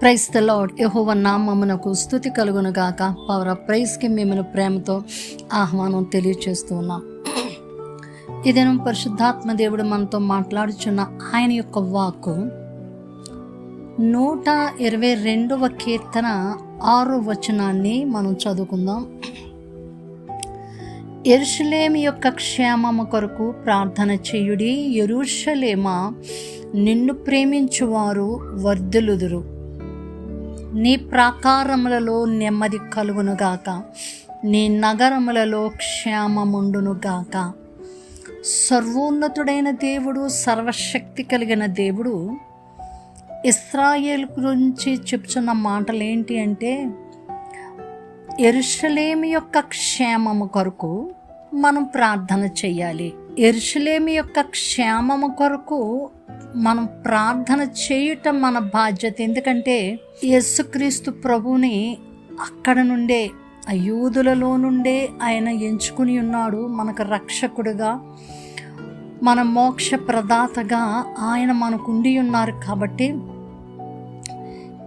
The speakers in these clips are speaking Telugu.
ప్రైస్ ద లాడ్ యహోవ నామమునకు స్థుతి కలుగును గాక. పవర్ ఆఫ్ ప్రైజ్కి మిమ్మల్ని ప్రేమతో ఆహ్వానం తెలియచేస్తూ ఉన్నాం. ఇదేను పరిశుద్ధాత్మ దేవుడు మనతో మాట్లాడుచున్న ఆయన యొక్క వాక్కు నూట ఇరవై రెండవ కీర్తన ఆరో వచనాన్ని మనం చదువుకుందాం. ఎరుషలేమి యొక్క క్షేమము కొరకు ప్రార్థన చేయుడి ఎరుషలేమ నిన్ను ప్రేమించువారు వర్ధిలుదురు నీ ప్రాకారములలో నెమ్మది కలుగునుగాక. నీ నగరములలో క్షేమముండునుగాక సర్వోన్నతుడైన దేవుడు సర్వశక్తి కలిగిన దేవుడు ఇస్రాయేల్ గురించి చెప్తున్న మాటలు ఏంటి అంటే ఎరుషలేమి యొక్క క్షేమము కొరకు మనం ప్రార్థన చేయాలి ఎరుషలేమి యొక్క క్షేమము కొరకు మనం ప్రార్థన చేయటం మన బాధ్యత. ఎందుకంటే యేసుక్రీస్తు ప్రభుని అక్కడ నుండే యూదులలో నుండే ఆయన ఎంచుకుని ఉన్నాడు మనకు రక్షకుడుగా మన మోక్ష ప్రదాతగా ఆయన మనకుండి ఉన్నారు కాబట్టి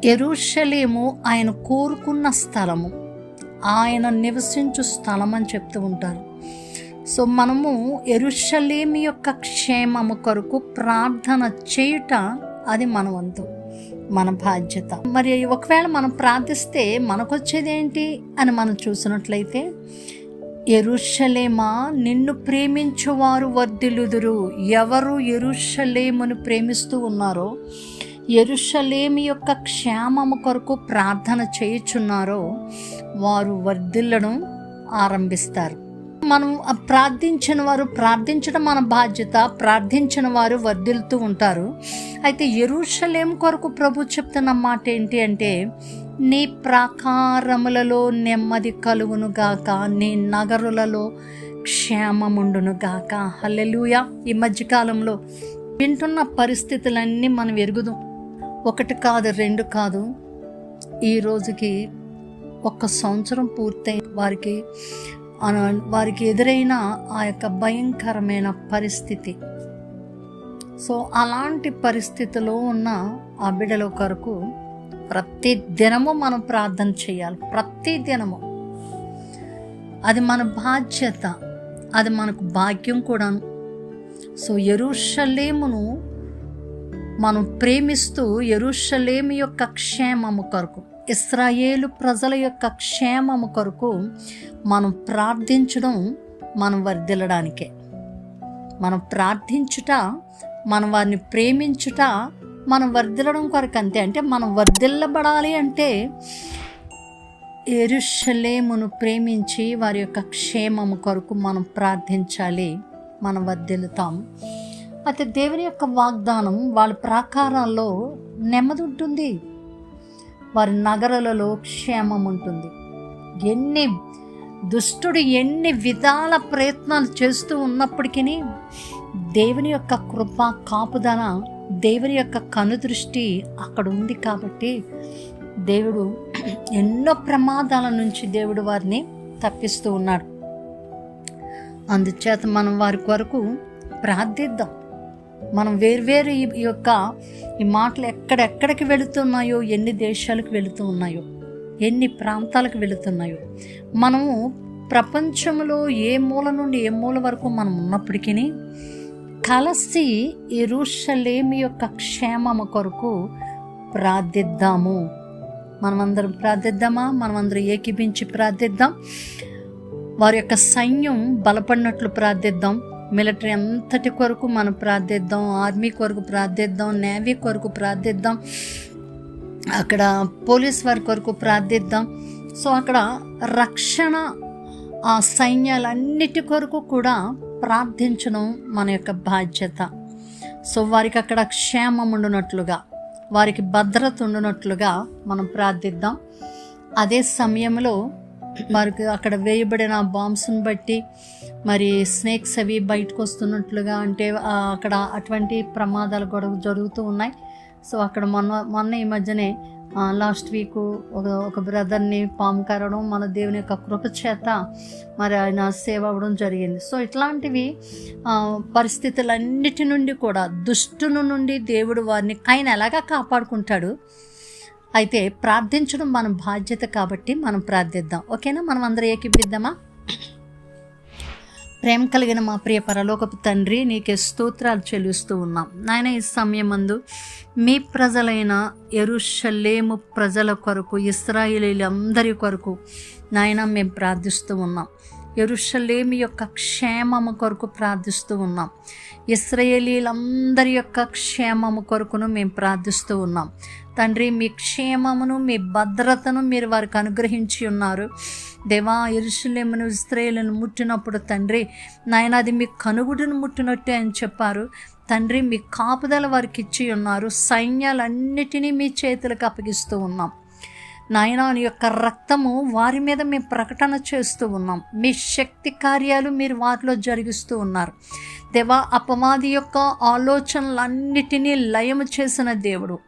ఎరుషలేము ఆయన కోరుకున్న స్థలము ఆయన నివసించు స్థలం అని చెప్తూ ఉంటారు. సో మనము ఎరుషలేమి యొక్క క్షేమము కొరకు ప్రార్థన చేయుట అది మన వంతు మన బాధ్యత. మరి ఒకవేళ మనం ప్రార్థిస్తే మనకొచ్చేది ఏంటి అని మనం చూసినట్లయితే ఎరుషలేమా నిన్ను ప్రేమించువారు వర్ధిలుదురు ఎవరు ఎరుషలేమును ప్రేమిస్తూ ఉన్నారో ఎరుషలేమి యొక్క క్షేమము కొరకు ప్రార్థన చేయుచున్నారో వారు వర్ధిల్లడం ఆరంభిస్తారు. మనం ప్రార్థించిన వారు ప్రార్థించడం మన బాధ్యత ప్రార్థించిన వారు వర్ధిల్తూ ఉంటారు. అయితే ఎరుషలేం కొరకు ప్రభు చెప్తున్న మాట ఏంటి అంటే నీ ప్రాకారములలో నెమ్మది కలువును గాక నీ నగరులలో క్షేమముండును గాక. హల్లెలూయ. ఈ మధ్యకాలంలో వింటున్న పరిస్థితులన్నీ మనం ఎరుగుదాం. ఒకటి కాదు రెండు కాదు. ఈ రోజుకి ఒక సంవత్సరం పూర్తయి వారికి వారికి ఎదురైన ఆ యొక్క భయంకరమైన పరిస్థితి. సో అలాంటి పరిస్థితిలో ఉన్న ఆ బిడ్డల కొరకు ప్రతి దినము మనం ప్రార్థన చేయాలి. ప్రతి దినము. అది మన బాధ్యత. అది మనకు భాగ్యం కూడాను. సో ఎరుషలేమును మనం ప్రేమిస్తూ ఎరుషలేము యొక్క క్షేమము కొరకు ఇస్రాయేలు ప్రజల యొక్క క్షేమము కొరకు మనం ప్రార్థించడం మనం వర్ధిల్లడానికే. మనం ప్రార్థించుట మనం వారిని ప్రేమించుట మనం వర్ధిల్లడం కొరకు అంతే. అంటే మనం వర్ధిల్లబడాలి అంటే ఎరుషలేమును ప్రేమించి వారి యొక్క క్షేమము కొరకు మనం ప్రార్థించాలి మనం వర్ధిల్లుతాం. అయితే దేవుని యొక్క వాగ్దానం వాళ్ళ ప్రాకారాల్లో నెమ్మది ఉంటుంది. వారి నగరాలలో క్షేమం ఉంటుంది. ఎన్ని దుష్టుడు ఎన్ని విధాల ప్రయత్నాలు చేస్తూ ఉన్నప్పటికీ దేవుని యొక్క కృప కాపుదన దేవుని యొక్క కనుదృష్టి అక్కడ ఉంది కాబట్టి దేవుడు ఎన్నో ప్రమాదాల నుంచి దేవుడు వారిని తప్పిస్తూ ఉన్నాడు. అందుచేత మనం వారి కొరకు ప్రార్థిద్దాం. మనం వేర్వేరు ఈ యొక్క ఈ మాటలు ఎక్కడెక్కడికి వెళుతున్నాయో ఎన్ని దేశాలకు వెళుతూ ఉన్నాయో ఎన్ని ప్రాంతాలకు వెళుతున్నాయో మనము ప్రపంచంలో ఏ మూల నుండి ఏ మూల వరకు మనం ఉన్నప్పటికీ కలిసి ఎరుషలేమి యొక్క క్షేమము కొరకు ప్రార్థిద్దాము. మనమందరం ప్రార్థిద్దామా? మనమందరం ఏకీపించి ప్రార్థిద్దాం. వారి యొక్క సైన్యం బలపడినట్లు ప్రార్థిద్దాం. మిలిటరీ అంతటి కొరకు మనం ప్రార్థిద్దాం ఆర్మీ కొరకు ప్రార్థిద్దాం నేవీ కొరకు ప్రార్థిద్దాం అక్కడ పోలీస్ వారి కొరకు ప్రార్థిద్దాం. సో అక్కడ రక్షణ ఆ సైన్యాలన్నిటి కొరకు కూడా ప్రార్థించడం మన యొక్క బాధ్యత. సో వారికి అక్కడ క్షేమం ఉండునట్లుగా వారికి భద్రత ఉండునట్లుగా మనం ప్రార్థిద్దాం. అదే సమయంలో వారికి అక్కడ వేయబడిన బాంబ్స్ని బట్టి మరి స్నేక్స్ అవి బయటకు వస్తున్నట్లుగా అంటే అక్కడ అటువంటి ప్రమాదాలు కూడా జరుగుతూ ఉన్నాయి. సో అక్కడ మొన్న మొన్న ఈ మధ్యనే లాస్ట్ వీక్ ఒక ఒక బ్రదర్ని పాము కరడం మన దేవుని యొక్క కృప చేత మరి ఆయన సేవ అవ్వడం జరిగింది. సో ఇట్లాంటివి పరిస్థితులన్నిటి నుండి కూడా దుష్టుని నుండి దేవుడు వారిని ఆయన ఎలాగా కాపాడుకుంటాడు? అయితే ప్రార్థించడం మన బాధ్యత కాబట్టి మనం ప్రార్థిద్దాం. ఓకేనా? మనం అందరం ఏకిపిద్దామా ప్రేమ కలిగిన మా ప్రియ పరలోకపు తండ్రి నీకే స్తోత్రాలు చెల్లిస్తూ ఉన్నాం. నాయన ఈ సమయమందు మీ ప్రజలైన ఎరుషలేము ప్రజల కొరకు ఇస్రాయిలీలందరి కొరకు నాయన మేము ప్రార్థిస్తూ ఉన్నాం. ఎరుషలేమి యొక్క క్షేమము కొరకు ప్రార్థిస్తూ ఉన్నాం. ఇస్రయేలీలందరి యొక్క క్షేమము కొరకును మేము ప్రార్థిస్తూ ఉన్నాం. తండ్రి మీ క్షేమమును మీ భద్రతను మీరు వారికి అనుగ్రహించి ఉన్నారు. దేవా ఎరుషులేమును ఇస్త్రేలను ముట్టినప్పుడు తండ్రి నాయన అది మీ కనుగుడును ముట్టినట్టే అని చెప్పారు. తండ్రి మీ కాపుదల వారికి ఇచ్చి ఉన్నారు. సైన్యాలన్నిటినీ మీ చేతులకు అప్పగిస్తూ ఉన్నాం. నాయన నీ యొక్క రక్తము వారి మీద మేము ప్రకటన చేస్తూ ఉన్నాం. మీ శక్తి కార్యాలు మీరు వారిలో జరిగిస్తూ ఉన్నారు. దేవా అపమాది యొక్క ఆలోచనలన్నిటినీ లయము చేసిన దేవుడు.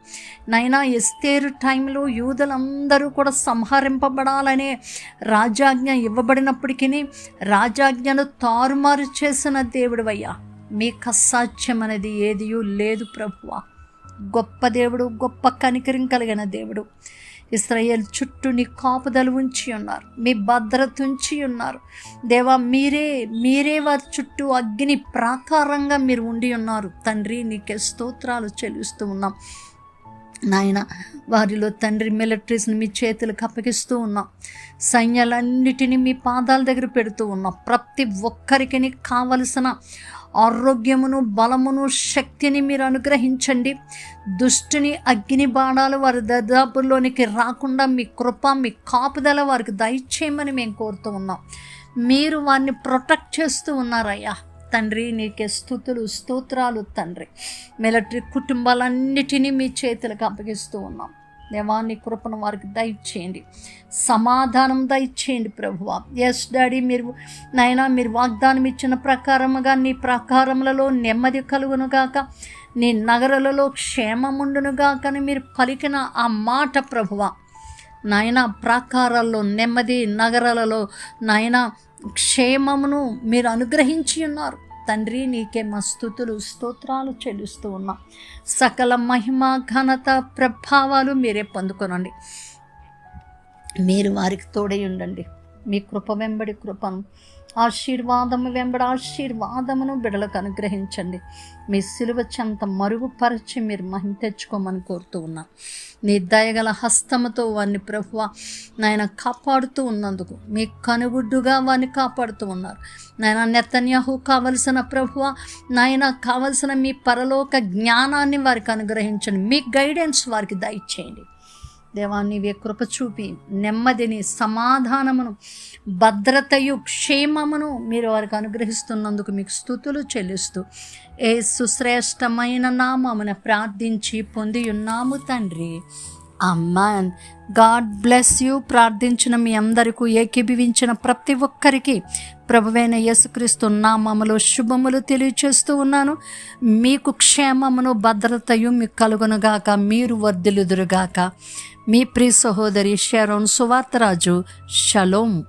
నైనా ఎస్తేరు టైంలో యూదులందరూ కూడా సంహరింపబడాలనే రాజాజ్ఞ ఇవ్వబడినప్పటికీ రాజాజ్ఞను తారుమారు చేసిన దేవుడు అయ్యా. మీకు అసాధ్యం అనేది ఏదియూ లేదు ప్రభువా. గొప్ప దేవుడు గొప్ప కనికరం కలిగిన దేవుడు. ఇస్రాయేల్ చుట్టూ నీ కాపుదలు ఉంచి ఉన్నారు. మీ భద్రత ఉంచి ఉన్నారు. దేవా మీరే మీరే వారి చుట్టూ అగ్ని ప్రాకారంగా మీరు ఉండి ఉన్నారు. తండ్రి నీకే స్తోత్రాలు చెల్లిస్తూ ఉన్నాం. నాయన వారిలో తండ్రి మిలిటరీస్ని మీ చేతులకు అప్పగిస్తూ ఉన్నాం. సైన్యాలన్నిటినీ మీ పాదాల దగ్గర పెడుతూ ఉన్నాం. ప్రతి ఒక్కరికి కావలసిన ఆరోగ్యమును బలమును శక్తిని మీరు అనుగ్రహించండి. దుష్టుని అగ్ని బాణాలు వారి దదాపుల్లోనికి రాకుండా మీ కృప మీ కాపుదల వారికి దయచేయమని మేము కోరుతూ ఉన్నాం. మీరు వారిని ప్రొటెక్ట్ చేస్తూ ఉన్నారయ్యా. తండ్రి నీకే స్థుతులు స్తోత్రాలు తండ్రి. మిలిటరీ కుటుంబాలన్నిటినీ మీ చేతులకు అప్పగిస్తూ ఉన్నాం. దేవాన్ని కృపను వారికి దయచేయండి. సమాధానం దయచేయండి ప్రభువ. ఎస్ డాడీ మీరు నాయనా మీరు వాగ్దానం ఇచ్చిన ప్రకారముగా నీ ప్రకారములలో నెమ్మది కలుగునుగాక నీ నగరాలలో క్షేమముండునుగాకని మీరు పలికిన ఆ మాట ప్రభువ. నాయన ప్రాకారాల్లో నెమ్మది నగరాలలో నాయన క్షేమమును మీరు అనుగ్రహించి ఉన్నారు. తండ్రి నీకే మా స్థుతులు స్తోత్రాలు చెల్లిస్తూ ఉన్నాం. సకల మహిమ ఘనత ప్రభావాలు మీరే పొందుకొనండి. మీరు వారికి తోడై ఉండండి. మీ కృప వెంబడి కృపను ఆశీర్వాదము వెంబడి ఆశీర్వాదమును బిడలకు అనుగ్రహించండి. మీ సిలువ చెంత మీరు మహిమ తెచ్చుకోమని కోరుతూ ఉన్నా. నీ దయగల హస్తముతో వారిని ప్రభువ నాయన కాపాడుతూ ఉన్నందుకు మీ కనుగుడ్డుగా వారిని కాపాడుతూ ఉన్నారు. నాయన నెతన్యాహు కావలసిన ప్రభువ నాయన కావలసిన మీ పరలోక జ్ఞానాన్ని వారికి అనుగ్రహించండి. మీ గైడెన్స్ వారికి దయచేయండి. దేవా నీవే కృప చూపి నెమ్మదిని సమాధానమును భద్రతయు క్షేమమును మీరు వారికి అనుగ్రహిస్తున్నందుకు మీకు స్థుతులు చెల్లిస్తూ ఏ సుశ్రేష్టమైన నామమున ప్రార్థించి పొంది ఉన్నాము తండ్రి. అమ్మాన్ గాడ్ బ్లెస్ యూ ప్రార్థించిన మీ అందరికీ ఏకీభవించిన ప్రతి ఒక్కరికి ప్రభువైన యేసుక్రీస్తు నామములో శుభములు తెలియచేస్తూ ఉన్నాను. మీకు క్షేమమును భద్రతయు మీకు కలుగునుగాక మీరు వర్ధిలుదురుగాక మీ ప్రియ సహోదరి షరోన్ సువార్తరాజు. షలోం.